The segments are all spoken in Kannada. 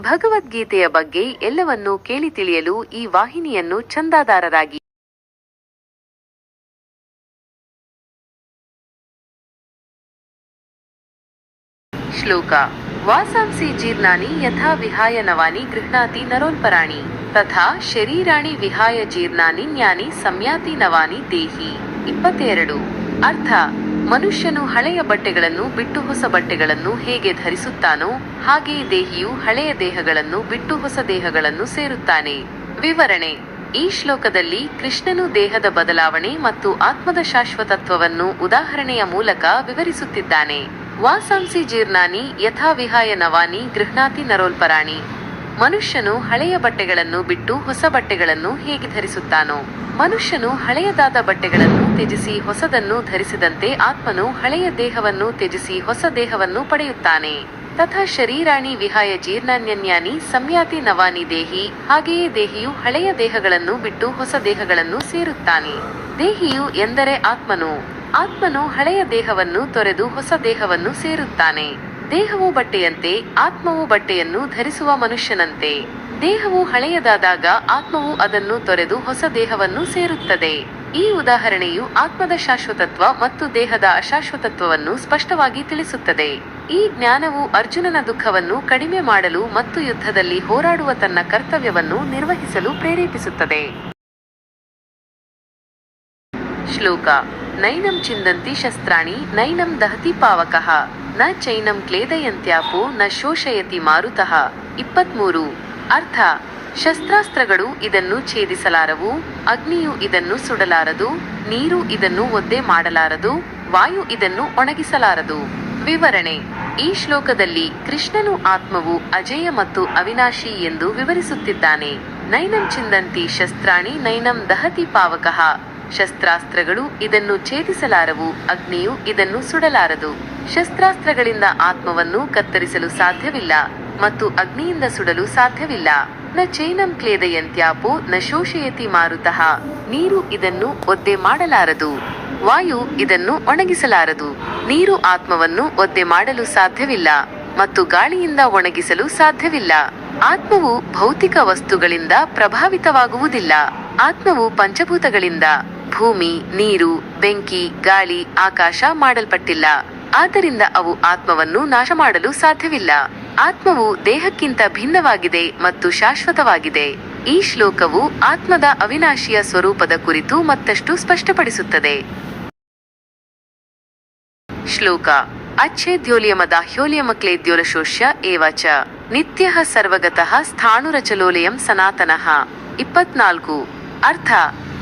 ಭಗವದ್ಗೀತೆಯ ಬಗ್ಗೆ ಎಲ್ಲವನ್ನೂ ಕೇಳಿ ತಿಳಿಯಲು ಈ ವಾಹಿನಿಯನ್ನು ಚಂದಾದಾರರಾಗಿ ಶ್ಲೋಕ. ವಾಸಾಂಸಿ ಜೀರ್ಣಾನಿ ಯಥಾ ವಿಹಾಯ ನವಾನಿ ಗೃಹ್ಣಾತಿ ನರೋಲ್ಪರಾಣಿ ತಥಾ ಶರೀರಾಣಿ ವಿಹಾಯ ಜೀರ್ಣಾನಿ ಜ್ಞಾನಿ ಸಮ್ಯಾತಿ ನವಾನಿ ದೇಹಿ. ಇಪ್ಪತ್ತೆರಡು. ಅರ್ಥ. ಮನುಷ್ಯನು ಹಳೆಯ ಬಟ್ಟೆಗಳನ್ನು, ಬಿಟ್ಟು ಹೊಸ ಬಟ್ಟೆಗಳನ್ನು ಹೇಗೆ ಧರಿಸುತ್ತಾನೋ ಹಾಗೆಯೇ ದೇಹಿಯು ಹಳೆಯ ದೇಹಗಳನ್ನು, ಬಿಟ್ಟು ಹೊಸ ದೇಹಗಳನ್ನು ಸೇರುತ್ತಾನೆ. ವಿವರಣೆ. ಈ ಶ್ಲೋಕದಲ್ಲಿ ಕೃಷ್ಣನು ದೇಹದ ಬದಲಾವಣೆ ಮತ್ತು ಆತ್ಮದ ಶಾಶ್ವತತ್ವವನ್ನು ಉದಾಹರಣೆಯ ಮೂಲಕ ವಿವರಿಸುತ್ತಿದ್ದಾನೆ. ವಾಸಾಂಸಿ ಜೀರ್ಣಾನಿ ಯಥಾ ವಿಹಾಯ ನವಾನಿ ಗೃಹ್ಣಾತಿ ನರೋಲ್ಪರಾಣಿ. ಮನುಷ್ಯನು ಹಳೆಯ ಬಟ್ಟೆಗಳನ್ನು ಬಿಟ್ಟು ಹೊಸ ಬಟ್ಟೆಗಳನ್ನು ಹೇಗೆ ಧರಿಸುತ್ತಾನೋ. ಮನುಷ್ಯನು ಹಳೆಯದಾದ ಬಟ್ಟೆಗಳನ್ನು ತ್ಯಜಿಸಿ ಹೊಸದನ್ನು ಧರಿಸಿದಂತೆ ಆತ್ಮನು ಹಳೆಯ ದೇಹವನ್ನು ತ್ಯಜಿಸಿ ಹೊಸ ದೇಹವನ್ನು ಪಡೆಯುತ್ತಾನೆ. ತಥಾ ಶರೀರಾಣಿ ವಿಹಾಯ ಜೀರ್ಣಾನ್ಯನ್ಯಾನಿ ಸಂಯಾತಿ ನವಾನಿ ದೇಹಿ, ಹಾಗೆಯೇ ದೇಹಿಯು ಹಳೆಯ ದೇಹಗಳನ್ನು ಬಿಟ್ಟು ಹೊಸ ದೇಹಗಳನ್ನು ಸೇರುತ್ತಾನೆ. ದೇಹಿಯು ಎಂದರೆ ಆತ್ಮನು. ಆತ್ಮನು ಹಳೆಯ ದೇಹವನ್ನು ತೊರೆದು ಹೊಸ ದೇಹವನ್ನು ಸೇರುತ್ತಾನೆ. ದೇಹವು ಬಟ್ಟೆಯಂತೆ, ಆತ್ಮವು ಬಟ್ಟೆಯನ್ನು ಧರಿಸುವ ಮನುಷ್ಯನಂತೆ. ದೇಹವು ಹಳೆಯದಾದಾಗ ಆತ್ಮವು ಅದನ್ನು ತೊರೆದು ಹೊಸ ದೇಹವನ್ನು ಸೇರುತ್ತದೆ. ಈ ಉದಾಹರಣೆಯು ಆತ್ಮದ ಶಾಶ್ವತತ್ವ ಮತ್ತು ದೇಹದ ಅಶಾಶ್ವತತ್ವವನ್ನು ಸ್ಪಷ್ಟವಾಗಿ ತಿಳಿಸುತ್ತದೆ. ಈ ಜ್ಞಾನವು ಅರ್ಜುನನ ದುಃಖವನ್ನು ಕಡಿಮೆ ಮಾಡಲು ಮತ್ತು ಯುದ್ಧದಲ್ಲಿ ಹೋರಾಡುವ ತನ್ನ ಕರ್ತವ್ಯವನ್ನು ನಿರ್ವಹಿಸಲು ಪ್ರೇರೇಪಿಸುತ್ತದೆ. ಶ್ಲೋಕ. ನೈನಂ ಚಿಂದಂತಿ ಶಸ್ತ್ರಾಣಿ, ನೈನಂ ದಹತಿ ಪಾವಕಃ. ನ ಚೈನಂ ಕ್ಲೇದಯಂತ್ಯಾಪೋ, ನ ಶೋಷಯತಿ ಮಾರುತಃ. ಇಪ್ಪತ್ಮೂರು. ಅರ್ಥ. ಶಸ್ತ್ರಾಸ್ತ್ರಗಳು ಇದನ್ನು ಛೇದಿಸಲಾರವು, ಅಗ್ನಿಯು ಇದನ್ನು ಸುಡಲಾರದು, ನೀರು ಇದನ್ನು ಒದ್ದೆ ಮಾಡಲಾರದು, ವಾಯು ಇದನ್ನು ಒಣಗಿಸಲಾರದು. ವಿವರಣೆ. ಈ ಶ್ಲೋಕದಲ್ಲಿ ಕೃಷ್ಣನು ಆತ್ಮವು ಅಜೇಯ ಮತ್ತು ಅವಿನಾಶಿ ಎಂದು ವಿವರಿಸುತ್ತಿದ್ದಾನೆ. ನೈನಂ ಚಿಂದಂತಿ ಶಸ್ತ್ರಾಣಿ, ನೈನಂ ದಹತಿ ಪಾವಕಃ. ಶಸ್ತ್ರಾಸ್ತ್ರಗಳು ಇದನ್ನು ಛೇದಿಸಲಾರವು, ಅಗ್ನಿಯು ಇದನ್ನು ಸುಡಲಾರದು. ಶಸ್ತ್ರಾಸ್ತ್ರಗಳಿಂದ ಆತ್ಮವನ್ನು ಕತ್ತರಿಸಲು ಸಾಧ್ಯವಿಲ್ಲ ಮತ್ತು ಅಗ್ನಿಯಿಂದ ಸುಡಲು ಸಾಧ್ಯವಿಲ್ಲ. ನ ಚೈನಂ ಕ್ಲೇದಯಂತ್ಯಾಪೋ ನ ಶೋಷಯತಿ ಮಾರುತಃ, ನೀರು ಇದನ್ನು ಒದ್ದೆ ಮಾಡಲಾರದು. ವಾಯು ಇದನ್ನು ಒಣಗಿಸಲಾರದು. ನೀರು ಆತ್ಮವನ್ನು ಒದ್ದೆ ಮಾಡಲು ಸಾಧ್ಯವಿಲ್ಲ ಮತ್ತು ಗಾಳಿಯಿಂದ ಒಣಗಿಸಲು ಸಾಧ್ಯವಿಲ್ಲ. ಆತ್ಮವು ಭೌತಿಕ ವಸ್ತುಗಳಿಂದ ಪ್ರಭಾವಿತವಾಗುವುದಿಲ್ಲ. ಆತ್ಮವು ಪಂಚಭೂತಗಳಿಂದ ಭೂಮಿ, ನೀರು, ಬೆಂಕಿ, ಗಾಳಿ, ಆಕಾಶ ಮಾಡಲ್ಪಟ್ಟಿಲ್ಲ. ಆದ್ದರಿಂದ ಅವು ಆತ್ಮವನ್ನು ನಾಶ ಮಾಡಲು ಸಾಧ್ಯವಿಲ್ಲ. ಆತ್ಮವು ದೇಹಕ್ಕಿಂತ ಭಿನ್ನವಾಗಿದೆ ಮತ್ತು ಶಾಶ್ವತವಾಗಿದೆ. ಈ ಶ್ಲೋಕವು ಆತ್ಮದ ಅವಿನಾಶಿಯ ಸ್ವರೂಪದ ಕುರಿತು ಮತ್ತಷ್ಟು ಸ್ಪಷ್ಟಪಡಿಸುತ್ತದೆ. ಶ್ಲೋಕ. ಅಚ್ಛೇದ್ಯೋಲಿಯಮದಾಹ್ಯೋಲಿಯಮಕ್ಲೇದ್ಯೋಲಶೋಷ್ಯ ಏವ ಏವಾಚ. ನಿತ್ಯ ಸರ್ವಗತಃ ಸ್ಥಾಣುರಚಲೋಲಯಂ ಸನಾತನಃ. ಇಪ್ಪತ್ನಾಲ್ಕು. ಅರ್ಥ.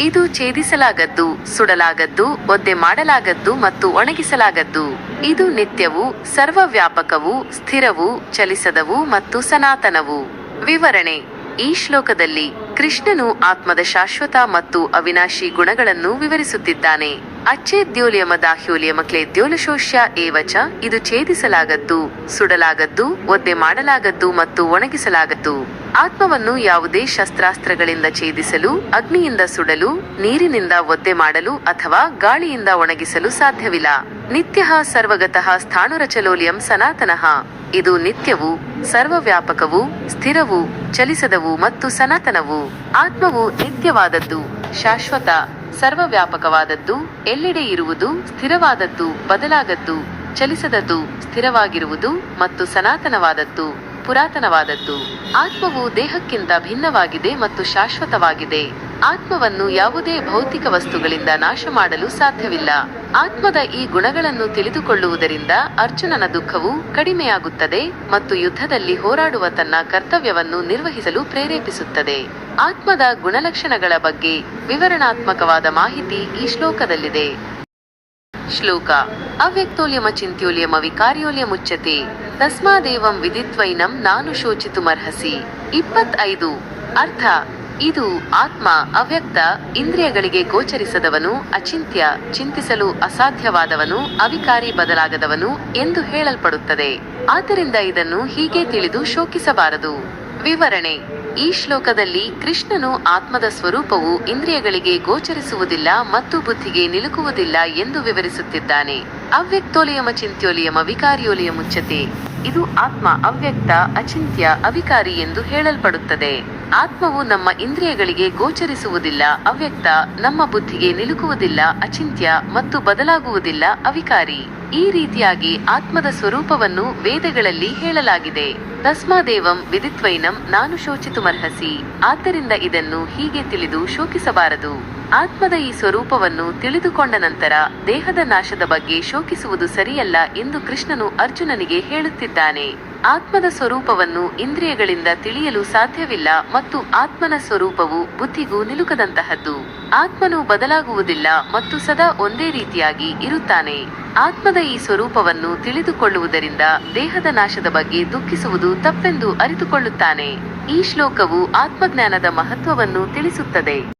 ಇದು ಛೇದಿಸಲಾಗದ್ದು, ಸುಡಲಾಗದ್ದು, ಒದ್ದೆ ಮಾಡಲಾಗದ್ದು ಮತ್ತು ಒಣಗಿಸಲಾಗದ್ದು. ಇದು ನಿತ್ಯವು, ಸರ್ವವ್ಯಾಪಕವು, ಸ್ಥಿರವು, ಚಲಿಸದವು ಮತ್ತು ಸನಾತನವು. ವಿವರಣೆ. ಈ ಶ್ಲೋಕದಲ್ಲಿ ಕೃಷ್ಣನು ಆತ್ಮದ ಶಾಶ್ವತ ಮತ್ತು ಅವಿನಾಶಿ ಗುಣಗಳನ್ನು ವಿವರಿಸುತ್ತಿದ್ದಾನೆ. ಅಚ್ಚೇದ್ಯೋಲಿಯಮದಾಹ್ಯೋಲಿಯಮಕ್ಲೇದ್ಯೋಲಶೋಷ್ಯ ಏವಚ. ಇದು ಛೇದಿಸಲಾಗದ್ದು, ಸುಡಲಾಗದ್ದು, ಒದ್ದೆ ಮಾಡಲಾಗದ್ದು ಮತ್ತು ಒಣಗಿಸಲಾಗದ್ದು. ಆತ್ಮವನ್ನು ಯಾವುದೇ ಶಸ್ತ್ರಾಸ್ತ್ರಗಳಿಂದ ಛೇದಿಸಲು, ಅಗ್ನಿಯಿಂದ ಸುಡಲು, ನೀರಿನಿಂದ ಒದ್ದೆ ಮಾಡಲು ಅಥವಾ ಗಾಳಿಯಿಂದ ಒಣಗಿಸಲು ಸಾಧ್ಯವಿಲ್ಲ. ನಿತ್ಯ ಸರ್ವಗತಃ ಸ್ಥಾಣುರಚಲೋಲಿಯಂ ಸನಾತನಃ. ಇದು ನಿತ್ಯವು, ಸರ್ವವ್ಯಾಪಕವು, ಸ್ಥಿರವು, ಚಲಿಸದವು ಮತ್ತು ಸನಾತನವು. ಆತ್ಮವು ನಿತ್ಯವಾದದ್ದು, ಶಾಶ್ವತ. ಸರ್ವವ್ಯಾಪಕವಾದದ್ದು, ಎಲ್ಲೆಡೆ ಇರುವುದು ಸ್ಥಿರವಾದದ್ದು, ಬದಲಾಗದ್ದು, ಚಲಿಸದದ್ದು ಸ್ಥಿರವಾಗಿರುವುದು ಮತ್ತು ಸನಾತನವಾದದ್ದು ಪುರಾತನವಾದದ್ದು. ಆತ್ಮವು ದೇಹಕ್ಕಿಂತ ಭಿನ್ನವಾಗಿದೆ ಮತ್ತು ಶಾಶ್ವತವಾಗಿದೆ. ಆತ್ಮವನ್ನು ಯಾವುದೇ ಭೌತಿಕ ವಸ್ತುಗಳಿಂದ ನಾಶ ಮಾಡಲು ಸಾಧ್ಯವಿಲ್ಲ. ಆತ್ಮದ ಈ ಗುಣಗಳನ್ನು ತಿಳಿದುಕೊಳ್ಳುವುದರಿಂದ ಅರ್ಜುನನ ದುಃಖವು ಕಡಿಮೆಯಾಗುತ್ತದೆ ಮತ್ತು ಯುದ್ಧದಲ್ಲಿ ಹೋರಾಡುವ ತನ್ನ ಕರ್ತವ್ಯವನ್ನು ನಿರ್ವಹಿಸಲು ಪ್ರೇರೇಪಿಸುತ್ತದೆ. ಆತ್ಮದ ಗುಣಲಕ್ಷಣಗಳ ಬಗ್ಗೆ ವಿವರಣಾತ್ಮಕವಾದ ಮಾಹಿತಿ ಈ ಶ್ಲೋಕದಲ್ಲಿದೆ. ಶ್ಲೋಕ, ಅವ್ಯಕ್ತೋಲ್ಯಮ ಚಿಂತ್ಯೋಲ್ಯಮ ವಿಕಾರ್ಯೋಲ್ಯಮುಚ್ಯತೆ ತಸ್ಮಾದೇವಂ ವಿದಿತ್ವೈನಂ ನಾನು ಶೋಚಿತು ಶೋಚಿತುಮರ್ಹಸಿ. ಇಪ್ಪತ್ತೈದು, ಅರ್ಥ, ಇದು ಆತ್ಮ, ಅವ್ಯಕ್ತ, ಇಂದ್ರಿಯಗಳಿಗೆ ಗೋಚರಿಸದವನು, ಅಚಿಂತ್ಯ, ಚಿಂತಿಸಲು ಅಸಾಧ್ಯವಾದವನು, ಅವಿಕಾರಿ ಬದಲಾಗದವನು ಎಂದು ಹೇಳಲ್ಪಡುತ್ತದೆ. ಆದ್ದರಿಂದ ಇದನ್ನು ಹೀಗೆ ತಿಳಿದು ಶೋಕಿಸಬಾರದು. ವಿವರಣೆ. ಈ ಶ್ಲೋಕದಲ್ಲಿ ಕೃಷ್ಣನು ಆತ್ಮದ ಸ್ವರೂಪವು ಇಂದ್ರಿಯಗಳಿಗೆ ಗೋಚರಿಸುವುದಿಲ್ಲ ಮತ್ತು ಬುದ್ಧಿಗೆ ನಿಲುಕುವುದಿಲ್ಲ ಎಂದು ವಿವರಿಸುತ್ತಿದ್ದಾನೆ. ಅವ್ಯಕ್ತೋಲಿಯಮ ಚಿಂತ್ಯೋಲಿಯಮ ವಿಕಾರಿಯೋಲಿಯ ಮುಚ್ಚತೆ ಇದು ಆತ್ಮ ಅವ್ಯಕ್ತ ಅಚಿಂತ್ಯ ಅವಿಕಾರಿ ಎಂದು ಹೇಳಲ್ಪಡುತ್ತದೆ. ಆತ್ಮವು ನಮ್ಮ ಇಂದ್ರಿಯಗಳಿಗೆ ಗೋಚರಿಸುವುದಿಲ್ಲ, ಅವ್ಯಕ್ತ ನಮ್ಮ ಬುದ್ಧಿಗೆ ನಿಲುಕುವುದಿಲ್ಲ, ಅಚಿಂತ್ಯ ಮತ್ತು ಬದಲಾಗುವುದಿಲ್ಲ, ಅವಿಕಾರಿ. ಈ ರೀತಿಯಾಗಿ ಆತ್ಮದ ಸ್ವರೂಪವನ್ನು ವೇದಗಳಲ್ಲಿ ಹೇಳಲಾಗಿದೆ. ತಸ್ಮಾದೇವಂ ವಿದಿತ್ವೈನಂ, ನಾನು ಶೋಚಿತುಮರ್ಹಸಿ. ಆದ್ದರಿಂದ ಇದನ್ನು ಹೀಗೆ ತಿಳಿದು ಶೋಕಿಸಬಾರದು. ಆತ್ಮದ ಈ ಸ್ವರೂಪವನ್ನು ತಿಳಿದುಕೊಂಡ ನಂತರ ದೇಹದ ನಾಶದ ಬಗ್ಗೆ ಶೋಕಿಸುವುದು ಸರಿಯಲ್ಲ ಎಂದು ಕೃಷ್ಣನು ಅರ್ಜುನನಿಗೆ ಹೇಳುತ್ತಿದ್ದಾನೆ. ಆತ್ಮದ ಸ್ವರೂಪವನ್ನು ಇಂದ್ರಿಯಗಳಿಂದ ತಿಳಿಯಲು ಸಾಧ್ಯವಿಲ್ಲ ಮತ್ತು ಆತ್ಮನ ಸ್ವರೂಪವು ಬುದ್ಧಿಗೂ ನಿಲುಕದಂತಹದ್ದು. ಆತ್ಮನು ಬದಲಾಗುವುದಿಲ್ಲ ಮತ್ತು ಸದಾ ಒಂದೇ ರೀತಿಯಾಗಿ ಇರುತ್ತಾನೆ. ಆತ್ಮದ ಈ ಸ್ವರೂಪವನ್ನು ತಿಳಿದುಕೊಳ್ಳುವುದರಿಂದ ದೇಹದ ನಾಶದ ಬಗ್ಗೆ ದುಃಖಿಸುವುದು ತಪ್ಪೆಂದು ಅರಿತುಕೊಳ್ಳುತ್ತಾನೆ. ಈ ಶ್ಲೋಕವು ಆತ್ಮಜ್ಞಾನದ ಮಹತ್ವವನ್ನು ತಿಳಿಸುತ್ತದೆ.